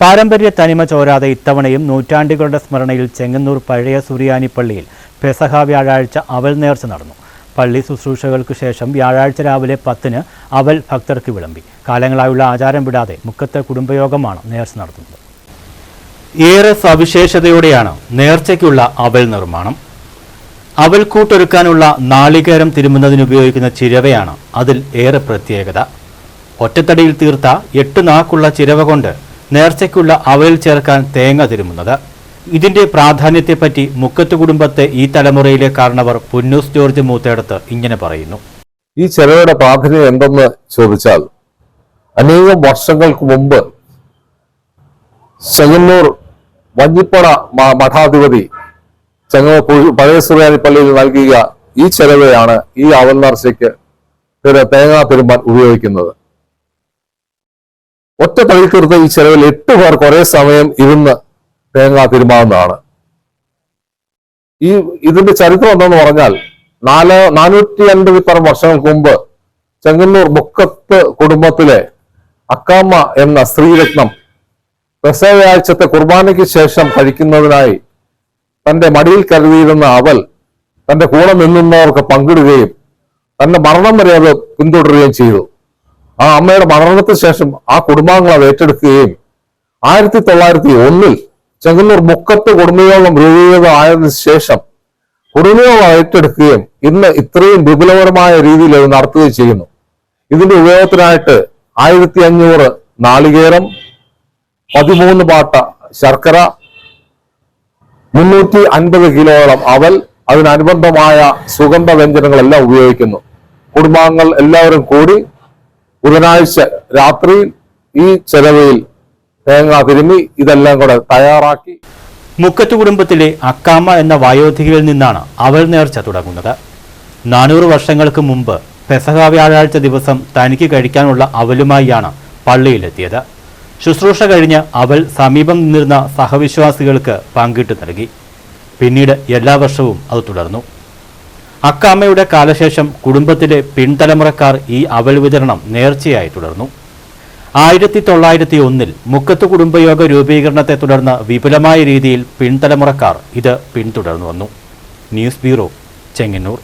പാരമ്പര്യ തനിമ ചോരാതെ ഇത്തവണയും നൂറ്റാണ്ടുകളുടെ സ്മരണയിൽ ചെങ്ങന്നൂർ പഴയ സുറിയാനി പള്ളിയിൽ പെസഹ വ്യാഴാഴ്ച അവൽ നേർച്ച നടന്നു. പള്ളി ശുശ്രൂഷകൾക്ക് ശേഷം വ്യാഴാഴ്ച രാവിലെ പത്തിന് അവൽ ഭക്തർക്ക് വിളമ്പി. കാലങ്ങളായുള്ള ആചാരം വിടാതെ മുക്കത്തെ കുടുംബയോഗമാണ് നേർച്ച നടത്തുന്നത്. ഏറെ സവിശേഷതയോടെയാണ് നേർച്ചയ്ക്കുള്ള അവൽ നിർമ്മാണം. അവൽ കൂട്ടൊരുക്കാനുള്ള നാളികേരം തിരുമുന്നതിനുപയോഗിക്കുന്ന ചിരവയാണ് അതിൽ ഏറെ പ്രത്യേകത. ഒറ്റത്തടിയിൽ തീർത്ത എട്ട് നാക്കുള്ള ചിരവ കൊണ്ട് നേർച്ചയ്ക്കുള്ള അവയിൽ ചേർക്കാൻ തേങ്ങ തിരുമുന്നത്. ഇതിന്റെ പ്രാധാന്യത്തെപ്പറ്റി മുക്കത്ത് കുടുംബത്തെ ഈ തലമുറയിലെ കാരണവർ പുന്നൂസ് ജോർജ് മൂത്തേടത്ത് ഇങ്ങനെ പറയുന്നു. ഈ ചെലവയുടെ പ്രാധാന്യം എന്തെന്ന് ചോദിച്ചാൽ അനേകം വർഷങ്ങൾക്ക് മുമ്പ് ചെങ്ങന്നൂർ വഞ്ഞിപ്പട മഠാധിപതി പു- പഴയ സുറിയാനി പള്ളിയിൽ നൽകിയ ഈ ചെലവയാണ് ഈ അവൽ നേർച്ചയ്ക്ക് തേങ്ങാ തിരുമ്പാൻ ഉപയോഗിക്കുന്നത്. ഒറ്റ തടി തീർത്ത ഈ ചെലവിൽ എട്ട് പേർ കുറേ സമയം ഇരുന്ന് തേങ്ങ തിരുമാവുന്നതാണ്. ഈ ഇതിന്റെ ചരിത്രം എന്താന്ന് പറഞ്ഞാൽ നാല് നാനൂറ്റി അൻപത് പേർ വർഷങ്ങൾക്ക് മുമ്പ് ചെങ്ങന്നൂർ മുക്കത്ത് കുടുംബത്തിലെ അക്കാമ്മ എന്ന സ്ത്രീരത്നം പ്രസവയാഴ്ചത്തെ കുർബാനയ്ക്ക് ശേഷം കഴിക്കുന്നതിനായി തന്റെ മടിയിൽ കരുതിയിരുന്ന അവൽ തന്റെ കൂടെ നിന്നുന്നവർക്ക് പങ്കിടുകയും തന്റെ മരണം വരെ അത് പിന്തുടരുകയും ചെയ്തു. ആ അമ്മയുടെ മരണത്തിന് ശേഷം ആ കുടുംബാംഗങ്ങൾ അത് ഏറ്റെടുക്കുകയും ആയിരത്തി തൊള്ളായിരത്തി ഒന്നിൽ ചെങ്ങന്നൂർ മുക്കത്ത് കുടുംബയോഗം രൂപീകൃതമായതിനു ശേഷം കുടുംബയോഗം ഏറ്റെടുക്കുകയും ഇന്ന് ഇത്രയും വിപുലപരമായ രീതിയിൽ അത് നടത്തുകയും ചെയ്യുന്നു. ഇതിന്റെ ഉപയോഗത്തിനായിട്ട് ആയിരത്തി അഞ്ഞൂറ് നാളികേരം പതിമൂന്ന് പാട്ട ശർക്കര മുന്നൂറ്റി അൻപത് കിലോളം അവൽ അതിനനുബന്ധമായ സുഗന്ധ വ്യഞ്ജനങ്ങളെല്ലാം ഉപയോഗിക്കുന്നു. കുടുംബാംഗങ്ങൾ എല്ലാവരും കൂടി ബുധനാഴ്ച രാത്രിയിൽ ഈ ചെലവയിൽ തേങ്ങ തിരുമി ഇതെല്ലാം കൂടെ തയ്യാറാക്കി. മുക്കത്ത് കുടുംബത്തിലെ അക്കാമ്മ എന്ന വയോധികയിൽ നിന്നാണ് അവൾ നേർച്ച തുടങ്ങുന്നത്. നാനൂറ് വർഷങ്ങൾക്ക് മുമ്പ് പെസഹ വ്യാഴാഴ്ച ദിവസം തനിക്ക് കഴിക്കാനുള്ള അവലുമായിയാണ് പള്ളിയിലെത്തിയത്. ശുശ്രൂഷ കഴിഞ്ഞ് അവൾ സമീപം നിന്നിരുന്ന സഹവിശ്വാസികൾക്ക് പങ്കിട്ട് നൽകി. പിന്നീട് എല്ലാ വർഷവും അത് തുടർന്നു. അക്കാമ്മയുടെ കാലശേഷം കുടുംബത്തിലെ പിൻതലമുറക്കാർ ഈ അവൽ വിതരണം നേർച്ചയായി തുടർന്നു. ആയിരത്തി തൊള്ളായിരത്തി ഒന്നിൽ മുക്കത്ത് കുടുംബയോഗ രൂപീകരണത്തെ തുടർന്ന് വിപുലമായ രീതിയിൽ പിൻതലമുറക്കാർ ഇത് പിന്തുടർന്നു വന്നു. News bureau Chengannur.